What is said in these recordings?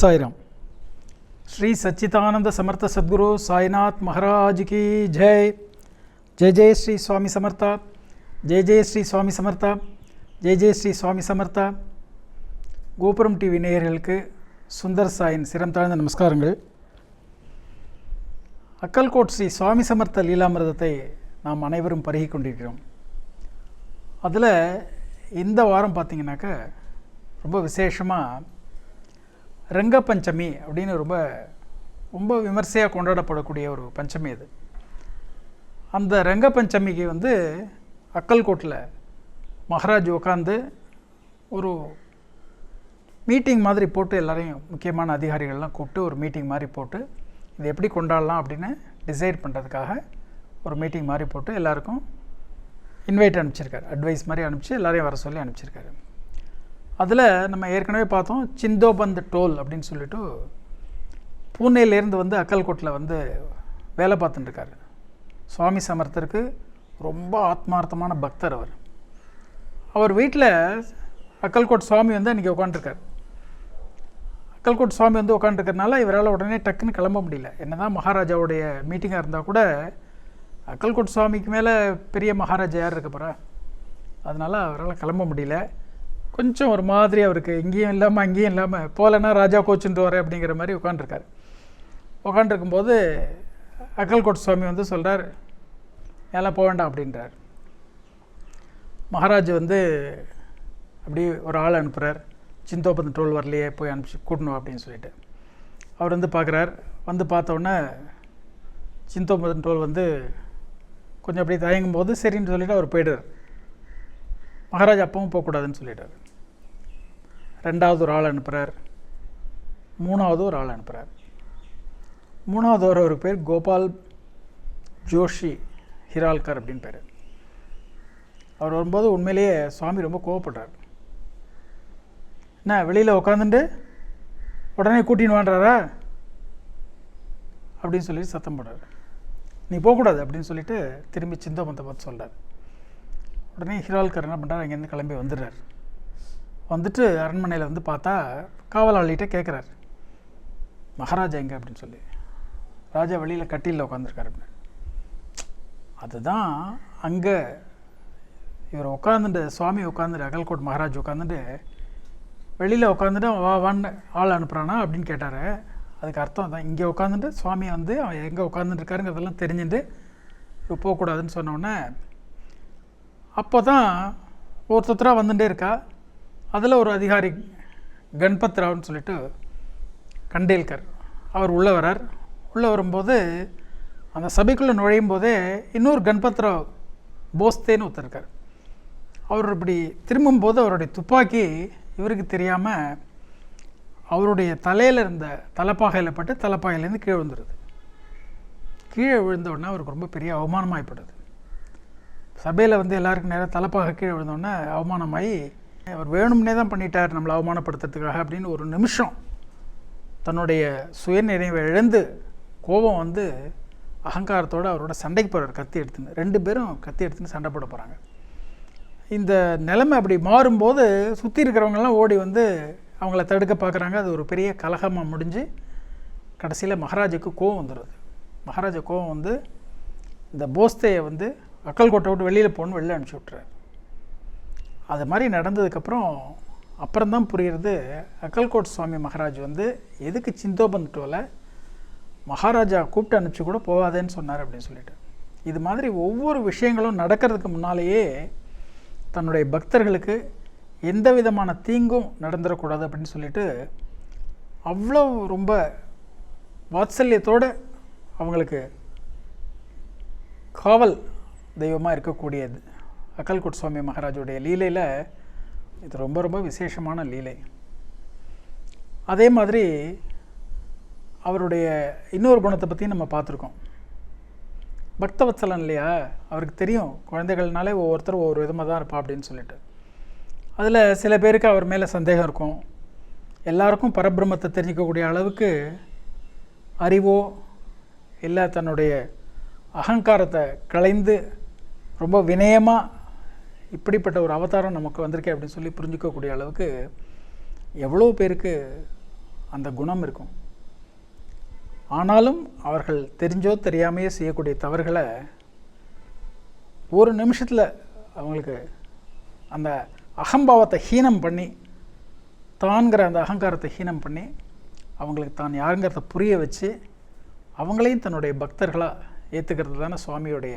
சாய்ராம். ஸ்ரீ சச்சிதானந்த சமர்த்த சத்குரு சாய்நாத் மகாராஜ் கி ஜெய் ஜெய் ஜெய் ஸ்ரீ சுவாமி சமர்த்தா. ஜெய் ஜெய் ஸ்ரீ சுவாமி சமர்த்தா. ஜெய் ஜெய் ஸ்ரீ சுவாமி சமர்த்தா. கோபுரம் டிவி நேயர்களுக்கு சுந்தர் சாயின் சிரம் தாழ்ந்த நமஸ்காரங்கள். அக்கல்கோட் ஸ்ரீ சுவாமி சமர்த்த லீலாமிரதத்தை நாம் அனைவரும் பருகி கொண்டிருக்கிறோம். அதில் இந்த வாரம் பார்த்திங்கனாக்கா ரொம்ப விசேஷமாக ரங்க பஞ்சமி அப்படின்னு ரொம்ப ரொம்ப விமர்சையாக கொண்டாடப்படக்கூடிய ஒரு பஞ்சமி அது. அந்த ரங்க பஞ்சமிக்கு வந்து அக்கல்கோட்டில் மகாராஜ் உட்காந்து ஒரு மீட்டிங் மாதிரி போட்டு எல்லாரையும் முக்கியமான அதிகாரிகள்லாம் கூப்பிட்டு ஒரு மீட்டிங் மாதிரி போட்டு இது எப்படி கொண்டாடலாம் அப்படின்னு டிசைட் பண்ணுறதுக்காக ஒரு மீட்டிங் மாதிரி போட்டு எல்லாருக்கும் இன்வைட் அனுப்பிச்சிருக்காரு. அட்வைஸ் மாதிரி அனுப்பிச்சு எல்லாரையும் வர சொல்லி அனுப்பிச்சிருக்காரு. அதில் நம்ம ஏற்கனவே பார்த்தோம் சிந்தோபந்த் டோல் அப்படின்னு சொல்லிட்டு பூனேலேருந்து வந்து அக்கல்கோட்டில் வந்து வேலை பார்த்துட்டுருக்காரு சுவாமி சமர்த்தருக்கு ரொம்ப ஆத்மார்த்தமான பக்தர் அவர். அவர் வீட்டில் அக்கல்கோட் சுவாமி வந்து அன்றைக்கி உட்காந்துருக்கார் அக்கல்கோட் சுவாமி வந்து உட்காந்துருக்கறனால இவரால் உடனே டக்குன்னு கிளம்ப முடியல. என்னதான் மகாராஜாவுடைய மீட்டிங்காக இருந்தால் கூட அக்கல்கோட் சுவாமிக்கு மேலே பெரிய மகாராஜா யார் இருக்க போகிறா அதனால் அவரால் கிளம்ப முடியல. கொஞ்சம் ஒரு மாதிரி அவருக்கு. இங்கேயும் இல்லாமல் அங்கேயும் இல்லாமல் போகலன்னா ராஜா கோச்சுட்டு வரேன் அப்படிங்கிற மாதிரி உட்காந்துருக்காரு உட்காண்டிருக்கும்போது அக்கல்கோட் சுவாமி வந்து சொல்கிறார் எல்லாம் போக வேண்டாம் அப்படின்றார். மகாராஜ் வந்து அப்படி ஒரு ஆள் அனுப்புகிறார் சிந்தோபந்த டோல் வரலையே போய் அனுப்பிச்சு கூட்டணும் அப்படின்னு சொல்லிட்டு. அவர் வந்து பார்க்குறார் வந்து பார்த்தோன்னே சிந்தோபந்தன் டோல் வந்து கொஞ்சம் அப்படி தயங்கும் போது சரின்னு சொல்லிவிட்டு அவர் போயிடுறார். மகாராஜ் அப்பவும் போகக்கூடாதுன்னு சொல்லிட்டார். ரெண்டாவது ஒரு ஆள் அனுப்புகிறார் மூணாவது ஒரு ஆள் அனுப்புகிறார் மூணாவது ஒரு ஒரு பேர் கோபால் ஜோஷி ஹிரால்கர் அப்படின்னு பேர். அவர் வரும்போது உண்மையிலேயே சுவாமி ரொம்ப கோவப்படுறார். என்ன வெளியில் உட்காந்துட்டு உடனே கூட்டின்னு வாண்டாரா அப்படின்னு சொல்லி சத்தம் போடுறார். நீ போகக்கூடாது அப்படின்னு சொல்லிட்டு திரும்பி சிந்தோபந்தை பார்த்து சொல்கிறார் உடனே ஹிரால்கர் என்ன பண்ணுறாரு அங்கேருந்து கிளம்பி வந்துடுறார். வந்துட்டு அரண்மனையில் வந்து பார்த்தா காவலாளிகிட்ட கேட்குறாரு மகாராஜா எங்கே? அப்படின்னு சொல்லி. ராஜா வெளியில் கட்டிலில் உட்காந்துருக்காரு அப்படின்னு. அதுதான் அங்கே இவர் உட்காந்துட்டு சுவாமி உட்காந்துட்டு அகல்கோட் மகாராஜ் உட்காந்துட்டு வெளியில் உட்காந்துட்டு வா வான்னு ஆள் அனுப்புகிறானா அப்படின்னு கேட்டார். அதுக்கு அர்த்தம் தான் இங்கே உட்காந்துட்டு சுவாமி வந்து அவன் எங்கே உட்காந்துட்டுருக்காருங்கிறதெல்லாம் தெரிஞ்சுட்டு இப்போ போகக்கூடாதுன்னு சொன்னோடனே அப்போ தான் ஒருத்தராக வந்துட்டே இருக்கா? அதில் ஒரு அதிகாரி கண்பத் ராவ்னு சொல்லிட்டு கண்டேல்கர் அவர் உள்ளே வரார். உள்ளே வரும்போது அந்த சபைக்குள்ளே நுழையும் போதே இன்னொரு கண்பத் ராவ் போஸ்தேன்னு ஒருத்தர் இருக்கார். அவர் இப்படி திரும்பும்போது அவருடைய துப்பாக்கி இவருக்கு தெரியாமல் அவருடைய தலையில் இருந்த தலைப்பாகையில் பட்டு தலைப்பாகையிலேருந்து கீழே விழுந்துருது. கீழே விழுந்த உடனே அவருக்கு ரொம்ப பெரிய அவமானமாகப்படுது சபையில் வந்து எல்லாருக்கும் நேராக தலைப்பாக கீழே விழுந்தோடனே அவமானமாகி அவர் வேணும்னே தான் பண்ணிட்டார் நம்மளை அவமானப்படுத்துறதுக்காக அப்படின்னு ஒரு நிமிஷம் தன்னுடைய சுயநிறைவை இழந்து கோபம் வந்து அகங்காரத்தோடு அவரோட சண்டைக்கு போகிறார் கத்தி எடுத்துன்னு. ரெண்டு பேரும் கத்தி எடுத்துன்னு சண்டை போட போகிறாங்க இந்த நிலைமை அப்படி மாறும்போது சுற்றி இருக்கிறவங்கெல்லாம் ஓடி வந்து அவங்கள தடுக்க பார்க்குறாங்க. அது ஒரு பெரிய கலகமாக முடிஞ்சு கடைசியில் மகாராஜுக்கு கோவம் வந்துடுது மகாராஜா கோவம் வந்து இந்த போஸ்தையை வந்து அக்கல்கோட்டை விட்டு வெளியில் போகணுன்னு வெளில அனுப்பிச்சி விட்றாரு அது மாதிரி நடந்ததுக்கப்புறம் அப்புறம்தான் புரிகிறது அக்கல்கோட் சுவாமி மகாராஜ் வந்து எதுக்கு சிந்தோபன் டோலை மகாராஜா கூப்பிட்டு அனுப்பிச்சு கூட போகாதேன்னு சொன்னார் அப்படின்னு சொல்லிட்டு. இது மாதிரி ஒவ்வொரு விஷயங்களும் நடக்கிறதுக்கு முன்னாலேயே தன்னுடைய பக்தர்களுக்கு எந்த விதமான தீங்கும் நடந்துடக்கூடாது அப்படின்னு சொல்லிட்டு அவ்வளோ ரொம்ப வாத்சல்யத்தோடு அவங்களுக்கு காவல் தெய்வமாக இருக்கக்கூடியது. அக்கல்கோட் சுவாமி மகாராஜுடைய லீலையில் இது ரொம்ப ரொம்ப விசேஷமான லீலை. அதே மாதிரி அவருடைய இன்னொரு குணத்தை பற்றி நம்ம பார்த்துருக்கோம். பக்தவத்சலன் இல்லையா? அவருக்கு தெரியும் குழந்தைகள்னாலே ஒவ்வொருத்தரும் ஒவ்வொரு விதமாக தான் இருப்பா அப்படின்னு சொல்லிட்டு. அதில் சில பேருக்கு அவர் மேலே சந்தேகம் இருக்கும். எல்லாருக்கும் பரபிரமத்தை தெரிஞ்சிக்கக்கூடிய அளவுக்கு அறிவோ இல்லை தன்னுடைய அகங்காரத்தை களைந்து ரொம்ப வினயமாக இப்படிப்பட்ட ஒரு அவதாரம் நமக்கு வந்திருக்கே அப்படின்னு சொல்லி புரிஞ்சுக்கக்கூடிய அளவுக்கு எவ்வளோ பேருக்கு அந்த குணம் இருக்கும். ஆனாலும் அவர்கள் தெரிஞ்சோ தெரியாமையோ செய்யக்கூடிய தவறுகளை ஒரு நிமிஷத்தில் அவங்களுக்கு அந்த அகம்பாவத்தை ஹீனம் பண்ணி தான்கிற அந்த அகங்காரத்தை ஹீனம் பண்ணி அவங்களுக்கு தான் யாருங்கிறத புரிய வச்சு அவங்களையும் தன்னுடைய பக்தர்களாக ஏற்றுக்கிறது தானே சுவாமியோடைய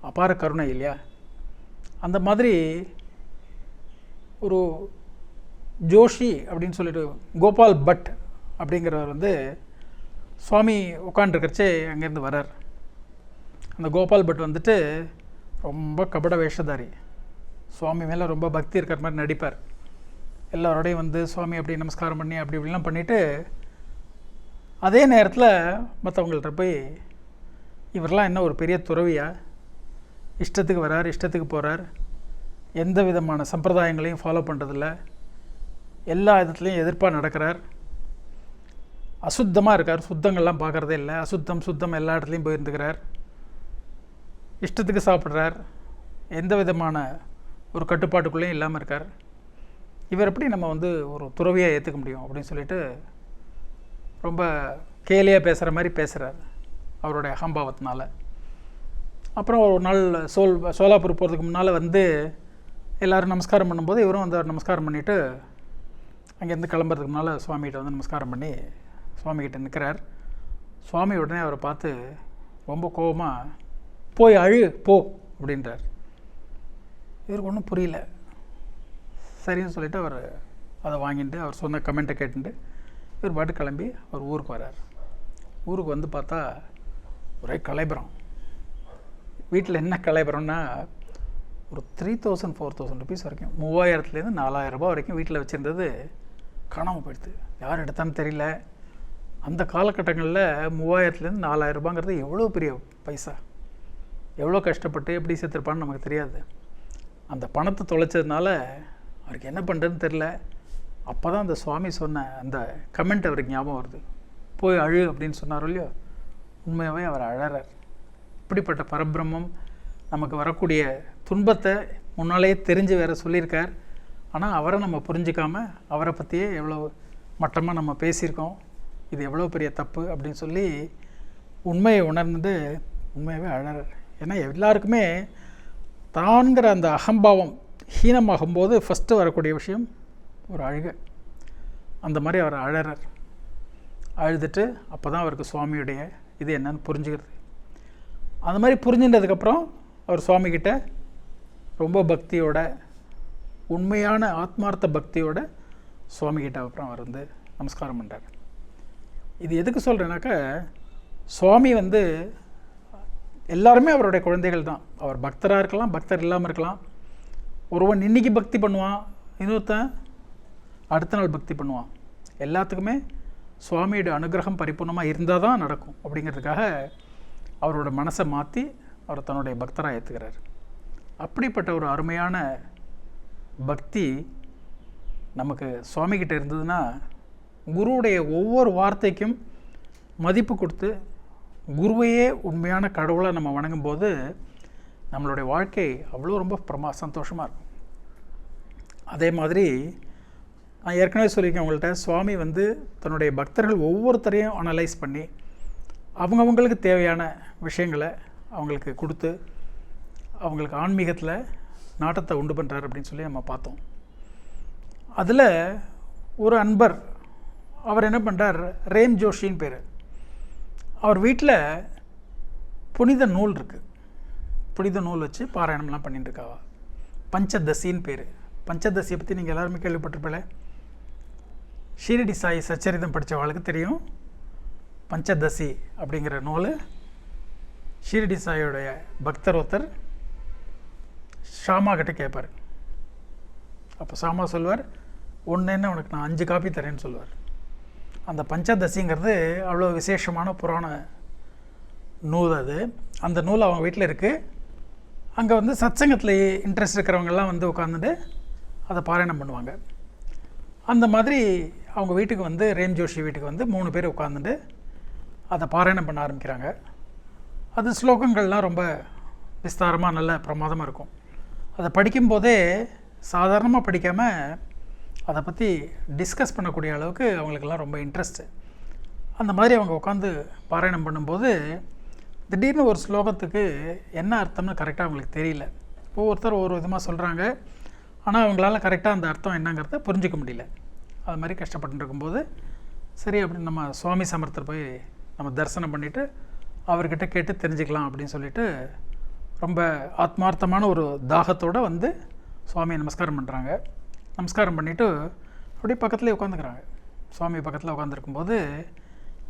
அபார கருணை இல்லையா? அந்த மாதிரி ஒரு ஜோஷி அப்படின்னு சொல்லிட்டு கோபால் பட் அப்படிங்கிறவர் வந்து சுவாமி உட்காண்டிருக்கிறச்சே அங்கேருந்து வரார் அந்த கோபால் பட் வந்துட்டு ரொம்ப கபட வேஷதாரி. சுவாமி மேலே ரொம்ப பக்தி இருக்கிற மாதிரி நடிப்பார். எல்லாரோடையும் வந்து சுவாமி அப்படி நமஸ்காரம் பண்ணி அப்படி இப்படிலாம் பண்ணிவிட்டு அதே நேரத்தில் மற்றவங்கள்ட்ட போய் இவரெல்லாம் என்ன ஒரு பெரிய துறவியா? இஷ்டத்துக்கு வரார் இஷ்டத்துக்கு போகிறார் எந்த விதமான சம்பிரதாயங்களையும் ஃபாலோ பண்ணுறதில்ல எல்லா விதத்துலேயும் எதிர்ப்பாக நடக்கிறார். அசுத்தமாக இருக்கார். சுத்தங்கள்லாம் பார்க்குறதே இல்லை. அசுத்தம் சுத்தம் எல்லா இடத்துலையும் போயிருந்துக்கிறார். இஷ்டத்துக்கு சாப்பிட்றார். எந்த விதமான ஒரு கட்டுப்பாட்டுக்குள்ளேயும் இல்லாமல் இருக்கார். இவர் எப்படி நம்ம வந்து ஒரு துறவியாக ஏற்றுக்க முடியும் அப்படின்னு சொல்லிட்டு ரொம்ப கேலியாக பேசுகிற மாதிரி பேசுகிறார் அவருடைய அகம்பாவத்தினால. அப்புறம் ஒரு நாள் சோல் சோலாப்பூர் போகிறதுக்கு முன்னால் வந்து எல்லோரும் நமஸ்காரம் பண்ணும்போது இவரும் வந்து நமஸ்காரம் பண்ணிவிட்டு அங்கேருந்து கிளம்புறதுக்கு முன்னால் சுவாமிகிட்ட வந்து நமஸ்காரம் பண்ணி சுவாமிகிட்ட நிற்கிறார் சுவாமி உடனே அவரை பார்த்து ரொம்ப கோபமாக போய் அழு போ அப்படின்றார். இவருக்கு ஒன்றும் புரியல. சரின்னு சொல்லிவிட்டு அவர் அதை வாங்கிட்டு அவர் சொன்ன கமெண்ட்டை கேட்டுட்டு இவர் பாட்டு கிளம்பி அவர் ஊருக்கு வரார் ஊருக்கு வந்து பார்த்தா ஒரே கலைபுரம். வீட்டில் என்ன கலைபுரம்னா ஒரு three thousand four thousand rupees வரைக்கும் மூவாயிரத்துலேருந்து நாலாயிரம் வரைக்கும் வீட்டில் வச்சுருந்தது காணாமல் போயிடுது. யார் எடுத்தான்னு தெரியல. அந்த காலகட்டங்களில் மூவாயிரத்துலேருந்து நாலாயிரரூபாங்கிறது எவ்வளோ பெரிய பைசா? எவ்வளோ கஷ்டப்பட்டு எப்படி சேர்த்துருப்பான்னு நமக்கு தெரியாது. அந்த பணத்தை தொலைச்சதுனால அவருக்கு என்ன பண்ணுறதுன்னு தெரில அப்போ தான் அந்த சுவாமி சொன்ன அந்த கமெண்ட் அவருக்கு ஞாபகம் வருது. போய் அழு அப்படின்னு சொன்னாரோ இல்லையோ? உண்மையாகவே அவர் அழறார். இப்படிப்பட்ட பரபிரம்மம் நமக்கு வரக்கூடிய துன்பத்தை முன்னாலேயே தெரிஞ்சு வேற சொல்லியிருக்கார். ஆனால் அவரை நம்ம புரிஞ்சிக்காமல் அவரை பற்றியே எவ்வளோ மட்டமாக நம்ம பேசியிருக்கோம். இது எவ்வளோ பெரிய தப்பு அப்படின்னு சொல்லி உண்மையை உணர்ந்து உண்மையாகவே அழறார். ஏன்னா எல்லாருக்குமே தான்கிற அந்த அகம்பாவம் ஹீனமாகும்போது ஃபஸ்ட்டு வரக்கூடிய விஷயம் ஒரு அழுக. அந்த மாதிரி அவர் அழறார். அழுதுட்டு அப்போ தான் அவருக்கு சுவாமியுடைய இது என்னன்னு புரிஞ்சுக்கிறது. அந்த மாதிரி புரிஞ்சுட்டதுக்கப்புறம் அவர் சுவாமிகிட்ட ரொம்ப பக்தியோட உண்மையான ஆத்மார்த்த பக்தியோட சுவாமிகிட்ட அப்புறம் அவர் வந்து நமஸ்காரம் பண்ணுறார் இது எதுக்கு சொல்கிறேன்னாக்கா சுவாமி வந்து எல்லாருமே அவருடைய குழந்தைகள் தான். அவர் பக்தராக இருக்கலாம் பக்தர் இல்லாமல் இருக்கலாம். ஒருவன் இன்னைக்கு பக்தி பண்ணுவான் இன்னொருத்தன் அடுத்த நாள் பக்தி பண்ணுவான். எல்லாத்துக்குமே சுவாமியோட அனுகிரகம் பரிபூர்ணமாக இருந்தால் தான் நடக்கும் அப்படிங்கிறதுக்காக அவரோட மனசை மாற்றி அவர் தன்னுடைய பக்தராக ஏற்றுக்கிறார் அப்படிப்பட்ட ஒரு அருமையான பக்தி நமக்கு சுவாமிகிட்ட இருந்ததுன்னா குருவுடைய ஒவ்வொரு வார்த்தைக்கும் மதிப்பு கொடுத்து குருவையே உண்மையான கடவுளை நம்ம வணங்கும்போது நம்மளுடைய வாழ்க்கை அவ்வளோ ரொம்ப பிரமா சந்தோஷமாக இருக்கும். அதே மாதிரி நான் ஏற்கனவே சொல்லியிருக்கேன் உங்கள்கிட்ட சுவாமி வந்து தன்னுடைய பக்தர்கள் ஒவ்வொருத்தரையும் அனலைஸ் பண்ணி அவங்கவுங்களுக்கு தேவையான விஷயங்களை அவங்களுக்கு கொடுத்து அவங்களுக்கு ஆன்மீகத்தில் நாட்டத்தை உண்டு பண்ணுறாரு அப்படின்னு சொல்லி நம்ம பார்த்தோம். அதில் ஒரு அன்பர் அவர் என்ன பண்ணுறார் ரேம் ஜோஷின்னு பேர். அவர் வீட்டில் புனித நூல் இருக்குது புனித நூல் வச்சு பாராயணம்லாம் பண்ணிட்டுருக்காவா பஞ்சதசின்னு பேர். பஞ்சதசியை பற்றி நீங்கள் எல்லாருமே கேள்விப்பட்டிருப்பல ஷீரடி சாய் சச்சரிதம் படித்தவாளுக்கு தெரியும். பஞ்சதசி அப்படிங்கிற நூல் ஷீரடி சாயோடைய பக்தர் ஒருத்தர் ஷாமா கிட்ட கேட்பார். அப்போ ஷாமா சொல்வார் ஒன்று என்ன உனக்கு நான் அஞ்சு காப்பி தரேன்னு சொல்லுவார் அந்த பஞ்சதசிங்கிறது அவ்வளோ விசேஷமான புராண நூல் அது. அந்த நூல் அவங்க வீட்டில் இருக்குது அங்கே வந்து சத்சங்கத்தில் இன்ட்ரெஸ்ட் இருக்கிறவங்கெல்லாம் வந்து உட்காந்துட்டு அதை பாராயணம் பண்ணுவாங்க. அந்த மாதிரி அவங்க வீட்டுக்கு வந்து ரேம் ஜோஷி வீட்டுக்கு வந்து மூணு பேர் உட்காந்துட்டு அதை பாராயணம் பண்ண ஆரம்பிக்கிறாங்க. அது ஸ்லோகங்கள்லாம் ரொம்ப விஸ்தாரமாக நல்ல பிரமாதமாக இருக்கும். அதை படிக்கும்போதே சாதாரணமாக படிக்காமல் அதை பற்றி டிஸ்கஸ் பண்ணக்கூடிய அளவுக்கு அவங்களுக்கெல்லாம் ரொம்ப இன்ட்ரெஸ்ட்டு அந்த மாதிரி அவங்க உட்காந்து பாராயணம் பண்ணும்போது திடீர்னு ஒரு ஸ்லோகத்துக்கு என்ன அர்த்தம்னு கரெக்டாக அவங்களுக்கு தெரியல. ஒவ்வொருத்தர் ஒவ்வொரு விதமாக சொல்கிறாங்க ஆனால் அவங்களால கரெக்டாக அந்த அர்த்தம் என்னங்கிறத புரிஞ்சிக்க முடியல. அது மாதிரி கஷ்டப்பட்டு இருக்கும்போது சரி அப்படின்னு நம்ம சுவாமி சமர்த்தர் போய் நம்ம தரிசனம் பண்ணிவிட்டு அவர்கிட்ட கேட்டு தெரிஞ்சுக்கலாம் அப்படின்னு சொல்லிட்டு ரொம்ப ஆத்மார்த்தமான ஒரு தாகத்தோடு வந்து சுவாமியை நமஸ்காரம் பண்ணுறாங்க நமஸ்காரம் பண்ணிவிட்டு அப்படியே பக்கத்துலேயே உட்காந்துக்கிறாங்க சுவாமி பக்கத்தில் உட்காந்துருக்கும்போது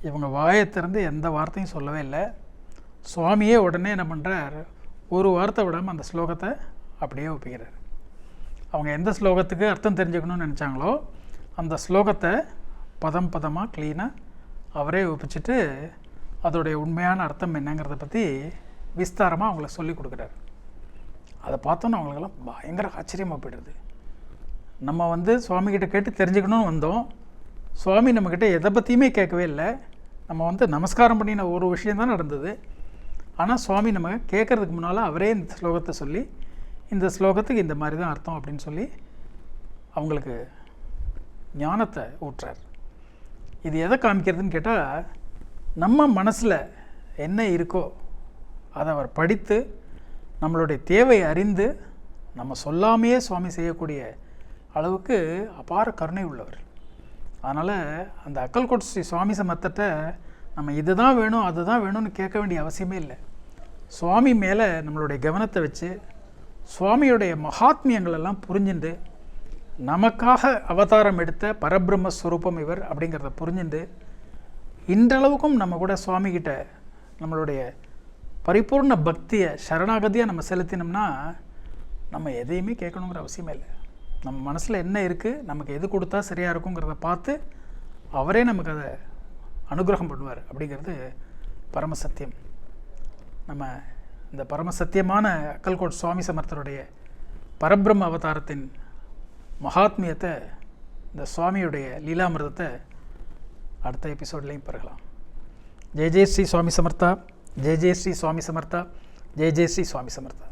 இவங்க வாயை திறந்து எந்த வார்த்தையும் சொல்லவே இல்லை. சுவாமியே உடனே என்ன பண்ணுறார் ஒரு வார்த்தை விடாமல் அந்த ஸ்லோகத்தை அப்படியே ஒப்பிக்கிறார். அவங்க எந்த ஸ்லோகத்துக்கு அர்த்தம் தெரிஞ்சுக்கணும்னு நினச்சாங்களோ அந்த ஸ்லோகத்தை பதம் பதமாக க்ளீனாக அவரே ஒப்பிச்சுட்டு அதோடைய உண்மையான அர்த்தம் என்னங்கிறத பற்றி விஸ்தாரமாக அவங்கள சொல்லி கொடுக்குறாரு. அதை பார்த்தோன்னே அவங்களுக்கெல்லாம் பயங்கர ஆச்சரியமாக போயிடுது. நம்ம வந்து சுவாமிகிட்ட கேட்டு தெரிஞ்சுக்கணும்னு வந்தோம். சுவாமி நம்மக்கிட்ட எதை பற்றியுமே கேட்கவே இல்லை. நம்ம வந்து நமஸ்காரம் பண்ணின ஒரு விஷயம் தான் நடந்தது. ஆனால் சுவாமி நம்ம கேட்குறதுக்கு முன்னால் அவரே இந்த ஸ்லோகத்தை சொல்லி இந்த ஸ்லோகத்துக்கு இந்த மாதிரி தான் அர்த்தம் அப்படின்னு சொல்லி அவங்களுக்கு ஞானத்தை ஊற்றுறார் இது எதை காமிக்கிறதுன்னு கேட்டால் நம்ம மனசில் என்ன இருக்கோ அதை அவர் படித்து நம்மளுடைய தேவை அறிந்து நம்ம சொல்லாமையே சுவாமி செய்யக்கூடிய அளவுக்கு அபார கருணை உள்ளவர். அதனால் அந்த அக்கல்கோட் ஸ்ரீ சுவாமி சமத்தத்தை நம்ம இதுதான் வேணும் அதுதான் வேணும்னு கேட்க வேண்டிய அவசியமே இல்லை. சுவாமி மேலே நம்மளுடைய கவனத்தை வச்சு சுவாமியுடைய மகாத்மியங்களெல்லாம் புரிஞ்சுட்டு நமக்காக அவதாரம் எடுத்த பரபிரம்ம ஸ்வரூபம் இவர் அப்படிங்கிறத புரிஞ்சுண்டு இன்றளவுக்கும் நம்ம கூட சுவாமிகிட்ட நம்மளுடைய பரிபூர்ண பக்தியை சரணாகதியாக நம்ம செலுத்தினோம்னா நம்ம எதையுமே கேட்கணுங்கிற அவசியமே இல்லை. நம்ம மனசில் என்ன இருக்குது நமக்கு எது கொடுத்தா சரியாக இருக்குங்கிறத பார்த்து அவரே நமக்கு அதை அனுகிரகம் பண்ணுவார் அப்படிங்கிறது பரமசத்தியம் நம்ம இந்த பரமசத்தியமான அக்கல்கோட் சுவாமி சமர்த்தருடைய பரபிரம்ம அவதாரத்தின் மகாத்மியத்தை இந்த சுவாமியுடைய லீலாமிரதத்தை அடுத்த எபிசோட்லேயும் பெறலாம். ஜெய ஜெய ஸ்ரீ சுவாமி சமர்த்தா ஜெய ஜெய ஸ்ரீ சுவாமி சமர்த்தா ஜெய ஜெய ஸ்ரீ சுவாமி சமர்த்தா.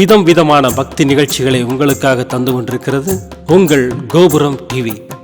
விதம் விதமான பக்தி நிகழ்ச்சிகளை உங்களுக்காக தந்து கொண்டிருக்கிறது உங்கள் கோபுரம் டிவி.